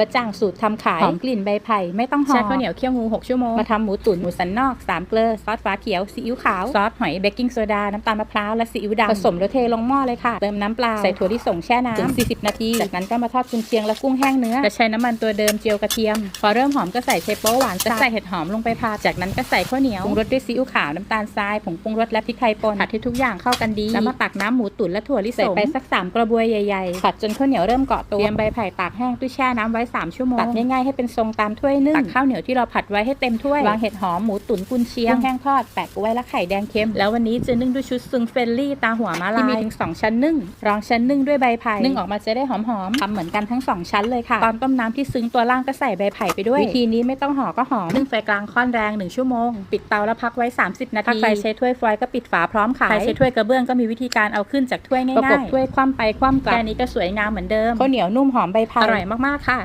บะจ่างสูตรทำขายหอมกลิ่นใบไผ่ไม่ต้องห่อแช่ข้าวเหนียวเคี่ยวงู6ชั่วโมงมาทำหมูตุ๋นหมูสันนอกสามเกลือซอสฟ้าเขียวซีอิ๊วขาวซอสหอยเบกกิ้งโซดาน้ำตาลมะพร้าวและซีอิ๊วดำผสมแล้วเทลงหม้อเลยค่ะเติมน้ำเปล่าใส่ถั่วที่ส่งแช่น้ำถึง40 นาที จากนั้นก็มาทอดกุนเชียงและกุ้งแห้งเนื้อจะใช้น้ำมันตัวเดิมเจียวกระเทียม พอเริ่มหอมก็ใส่ไชโป๊หวานจะใส่เห็ดหอมลงไปผัดจากนั้นก็ใส่ข้าวเหนียวปรุงรสด้วยซีอิ๊วขาวน้ำตาลทรายผงปรุงรสและพริกไทยป่นผัดให้ทุกอย่างเข้ากันดีแล้วมาตักน้ำหมูตุ๋นและถั่วลิสงใส่ไปสักสามกระบวยใหญ่ๆผัดจนข้าวเหนียวเริ่มเกาะตัวเตรียมใบไผ่ตากแห้งตู้แช่น้ำไว้สามชั่วโมง ตัดง่ายๆให้เป็นทรงตามถ้วยนึ่งตักข้าวเหนียวที่เราผัดไว้ให้เต็มถ้วยวางเห็ดหอมหมูตุ๋นกุนเชียงกุ้งแห้งทอดแปะกล้วยและไข่แดงเค็ม แล้ววันนี้จะนึ่งด้วยชุดซึงเฟรนลี่ตาหัวม้าลายที่มีถึงสองชั้นนึ่ง รองชั้นนึ่งด้วยใบไผ่นึ่งออกมาจะได้หอมๆทำเหมือนกันทั้งสองชั้นเลยค่ะ ตอนต้มน้ำที่ซึ้งตัวล่างก็ใส่ใบไผ่ไปด้วย วิธีนี้ไม่ต้องห่อก็หอมนึ่งไฟกลางค่อนแรงหนึ่งชั่วโมง ปิดเตาแล้วพักไว้ 30 นาทีถ้าใครใช้ถ้วยฟอยล์ก็ปิดฝาพร้อมขายใครใช้ถ้วยกระเบื้องก็มีวิธีการเอาขึ้นจากถ้วยง่ายๆประกบถ้วยคว่ำไปคว่ำกลับแค่นี้ก็สวยงามเหมือนเดิมข้าวเหนียวนุ่มหอมใบไผ่อร่อยมากๆค่ะ